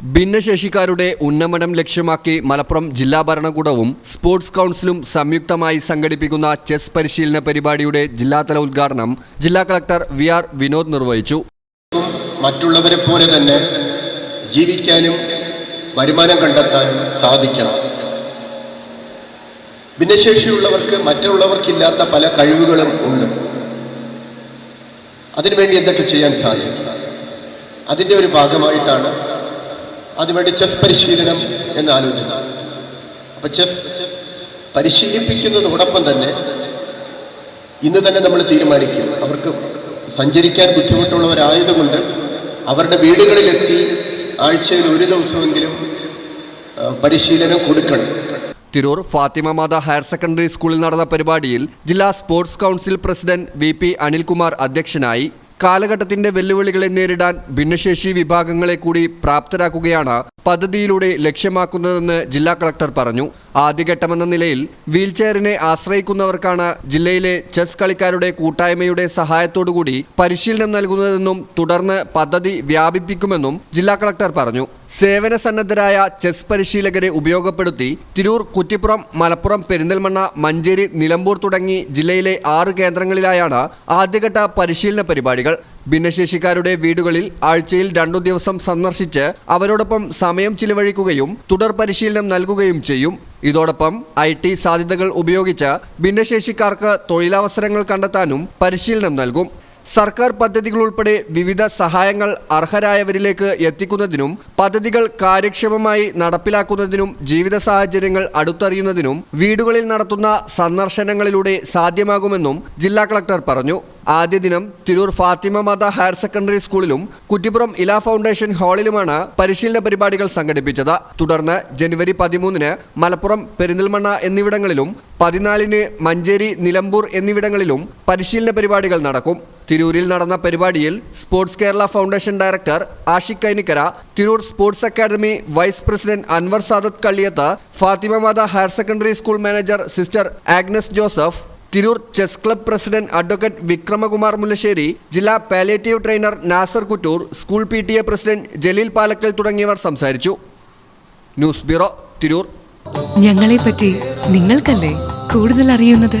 ഭിന്നശേഷിക്കാരുടെ ഉന്നമനം ലക്ഷ്യമാക്കി മലപ്പുറം ജില്ലാ ഭരണകൂടവും സ്പോർട്സ് കൗൺസിലും സംയുക്തമായി സംഘടിപ്പിക്കുന്ന ചെസ് പരിശീലന പരിപാടിയുടെ ജില്ലാതല ഉദ്ഘാടനം ജില്ലാ കളക്ടർ വി ആർ വിനോദ് നിർവഹിച്ചു. മറ്റുള്ളവരെ പോലെ തന്നെ ജീവിക്കാനും വരുമാനം കണ്ടെത്താനും സാധിക്കണം. ഭിന്നശേഷിയുള്ളവർക്ക് മറ്റുള്ളവർക്കില്ലാത്ത പല കഴിവുകളും ഉണ്ട്. അതിനുവേണ്ടി എന്തൊക്കെ ചെയ്യാൻ സാധിക്കും? അതിന്റെ ഒരു ഭാഗമായിട്ടാണ് അതിനുവേണ്ടി ചെസ് പരിശീലനം എന്ന് ആലോചിച്ചു അപ്പൊ ചെസ് പരിശീലിപ്പിക്കുന്നതോടൊപ്പം തന്നെ ഇന്ന് തന്നെ നമ്മൾ തീരുമാനിക്കും. അവർക്ക് സഞ്ചരിക്കാൻ ബുദ്ധിമുട്ടുള്ളവരായതുകൊണ്ട് അവരുടെ വീടുകളിലെത്തി ആഴ്ചയിൽ ഒരു ദിവസമെങ്കിലും പരിശീലനം കൊടുക്കണം. തിരൂർ ഫാത്തിമ മാത ഹയർ സെക്കൻഡറി സ്കൂളിൽ നടന്ന പരിപാടിയിൽ ജില്ലാ sports council president V P Anilkumar അധ്യക്ഷനായി കാലഘട്ടത്തിന്റെ വെല്ലുവിളികളെ നേരിടാൻ ഭിന്നശേഷി വിഭാഗങ്ങളെ കൂടി പ്രാപ്തരാക്കുകയാണ് പദ്ധതിയിലൂടെ ലക്ഷ്യമാക്കുന്നതെന്ന് ജില്ലാ കളക്ടർ പറഞ്ഞു. ആദ്യഘട്ടമെന്ന നിലയിൽ വീൽചെയറിനെ ആശ്രയിക്കുന്നവർക്കാണ് ജില്ലയിലെ ചെസ് കളിക്കാരുടെ കൂട്ടായ്മയുടെ സഹായത്തോടുകൂടി പരിശീലനം നൽകുന്നതെന്നും തുടർന്ന് പദ്ധതി വ്യാപിപ്പിക്കുമെന്നും ജില്ലാ കളക്ടർ പറഞ്ഞു. സേവന സന്നദ്ധരായ ചെസ് പരിശീലകരെ ഉപയോഗപ്പെടുത്തി തിരൂർ കുറ്റിപ്പുറം മലപ്പുറം പെരിന്തൽമണ്ണ മഞ്ചേരി നിലമ്പൂർ തുടങ്ങി ജില്ലയിലെ ആറ് കേന്ദ്രങ്ങളിലായാണ് ആദ്യഘട്ട പരിശീലന പരിപാടികൾ. ഭിന്നശേഷിക്കാരുടെ വീടുകളിൽ ആഴ്ചയിൽ രണ്ടു ദിവസം സന്ദർശിച്ച് അവരോടൊപ്പം സമയം ചിലവഴിക്കുകയും തുടർ പരിശീലനം നൽകുകയും ചെയ്യും. ഇതോടൊപ്പം ഐ ടി സാധ്യതകൾ ഉപയോഗിച്ച് ഭിന്നശേഷിക്കാർക്ക് തൊഴിലവസരങ്ങൾ കണ്ടെത്താനും പരിശീലനം നൽകും. സർക്കാർ പദ്ധതികൾ ഉൾപ്പെടെ വിവിധ സഹായങ്ങൾ അർഹരായവരിലേക്ക് എത്തിക്കുന്നതിനും പദ്ധതികൾ കാര്യക്ഷമമായി നടപ്പിലാക്കുന്നതിനും ജീവിത സാഹചര്യങ്ങൾ അടുത്തറിയുന്നതിനും വീടുകളിൽ നടത്തുന്ന സന്ദർശനങ്ങളിലൂടെ സാധ്യമാകുമെന്നും ജില്ലാ കളക്ടർ പറഞ്ഞു. ആദ്യ ദിനം തിരൂർ ഫാത്തിമ മാത ഹയർ സെക്കൻഡറി സ്കൂളിലും കുറ്റിപ്പുറം ഇല ഫൗണ്ടേഷൻ ഹാളിലുമാണ് പരിശീലന പരിപാടികൾ സംഘടിപ്പിച്ചത്. തുടർന്ന് ജനുവരി പതിമൂന്നിന് മലപ്പുറം പെരിന്തൽമണ്ണ എന്നിവിടങ്ങളിലും പതിനാലിന് മഞ്ചേരി നിലമ്പൂർ എന്നിവിടങ്ങളിലും പരിശീലന പരിപാടികൾ നടക്കും. തിരൂരിൽ നടന്ന പരിപാടിയിൽ sports Kerala foundation director Ashiq Kainikkara Tirur sports academy vice president Anwar Sadath Kalliyath Fathima Matha higher secondary school manager sister Agnes Joseph Tirur chess club president advocate Vikramakumar Mullassery ജില്ലാ palliative trainer Nasar Kuttur school P T A president Jaleel Palakkal തുടങ്ങിയവർ സംസാരിച്ചു. News bureau Tirur. ഞങ്ങളെപ്പറ്റി നിങ്ങൾക്കല്ലേ കൂടുതൽ അറിയുന്നത്?